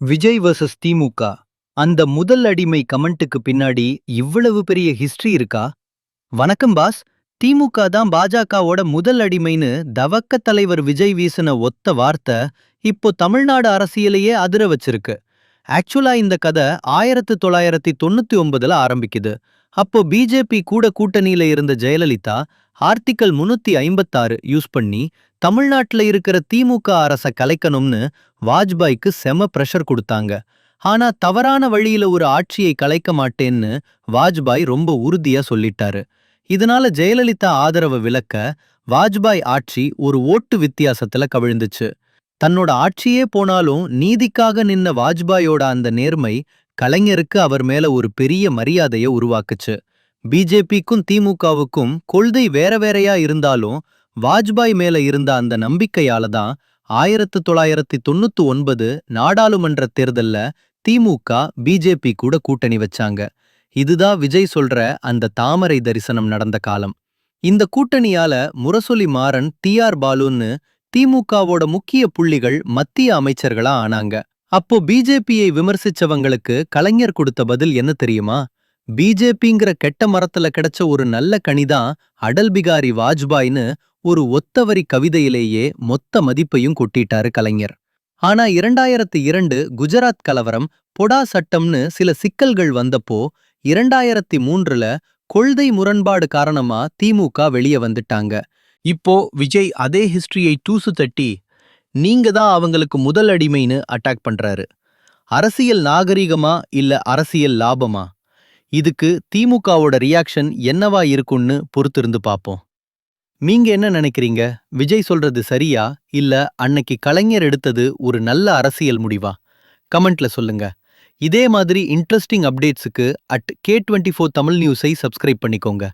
Vijay versus திமுக. அந்த முதல் அடிமை கமெண்ட்டுக்கு பின்னாடி இவ்வளவு பெரிய ஹிஸ்டரி இருக்கா? வணக்கம் பாஸ் திமுக தான் பாஜகவோட முதல் அடிமைன்னு தவக்க தலைவர் விஜய் வீசின ஒத்த வார்த்தை இப்போ தமிழ்நாடு அரசியலையே அதிர வச்சிருக்கு. ஆக்சுவலா இந்த கதை ஆயிரத்து தொள்ளாயிரத்தி தொண்ணூத்தி ஒன்பதுல ஆரம்பிக்குது. அப்போ பிஜேபி கூட கூட்டணியில இருந்த ஜெயலலிதா ஆர்டிக்கல் முன்னூத்தி ஐம்பத்தாறு யூஸ் பண்ணி தமிழ்நாட்டுல இருக்கிற திமுக அரச கலைக்கணும்னு வாஜ்பாய்க்கு செம பிரஷர் கொடுத்தாங்க. ஆனா தவறான வழியில ஒரு ஆட்சியை கலைக்க மாட்டேன்னு வாஜ்பாய் ரொம்ப உறுதியா சொல்லிட்டாரு. இதனால ஜெயலலிதா ஆதரவை விலக்க வாஜ்பாய் ஆட்சி ஒரு ஓட்டு வித்தியாசத்துல கவிழ்ந்துச்சு. தன்னோட ஆட்சியே போனாலும் நீதிக்காக நின்ன வாஜ்பாயோட அந்த நேர்மை கலைஞருக்கு அவர் மேல ஒரு பெரிய மரியாதைய உருவாக்குச்சு. பிஜேபிக்கும் திமுகவுக்கும் கொள்கை வேற வேறையா இருந்தாலும் வாஜ்பாய் மேல இருந்த அந்த நம்பிக்கையால தான் ஆயிரத்து தொள்ளாயிரத்தி தொண்ணூத்தி ஒன்பது நாடாளுமன்ற தேர்தல்ல திமுக பிஜேபி கூட கூட்டணி வச்சாங்க. இதுதான் விஜய் சொல்ற அந்த தாமரை தரிசனம் நடந்த காலம். இந்த கூட்டணியால முரசொலி மாறன் டி ஆர் பாலுன்னு திமுகவோட முக்கிய புள்ளிகள் மத்திய அமைச்சர்களா ஆனாங்க. அப்போ பிஜேபியை விமர்சிச்சவங்களுக்கு கலைஞர் கொடுத்த பதில் என்ன தெரியுமா? பிஜேபிங்கிற கெட்ட மரத்துல கிடைச்ச ஒரு நல்ல கனிதான் அடல் பிகாரி வாஜ்பாய்னு ஒரு ஒத்தவரி கவிதையிலேயே மொத்த மதிப்பையும் கொட்டிட்டாரு கலைஞர். ஆனா இரண்டாயிரத்து இரண்டு குஜராத் கலவரம் பொடா சட்டம்னு சில சிக்கல்கள் வந்தப்போ இரண்டாயிரத்தி மூன்றுல கொள்கை முரண்பாடு காரணமா திமுக வெளியே வந்துட்டாங்க. இப்போ விஜய் அதே ஹிஸ்டரியை தூசு தட்டி நீங்க தான் அவங்களுக்கு முதல் அடிமைன்னு அட்டாக் பண்றாரு. அரசியல் நாகரிகமா இல்ல அரசியல் லாபமா? இதுக்கு திமுகவோட ரியாக்ஷன் என்னவா இருக்கும்னு பொறுத்திருந்து பாப்போம். நீங்க என்ன நினைக்கிறீங்க? விஜய் சொல்றது சரியா? இல்ல அன்னைக்கு கலைஞர் எடுத்தது ஒரு நல்ல அரசியல் முடிவா? கமெண்ட்ல சொல்லுங்க. இதே மாதிரி interesting அப்டேட்ஸுக்கு at K twenty four Tamil நியூஸை சப்ஸ்கிரைப் பண்ணிக்கோங்க.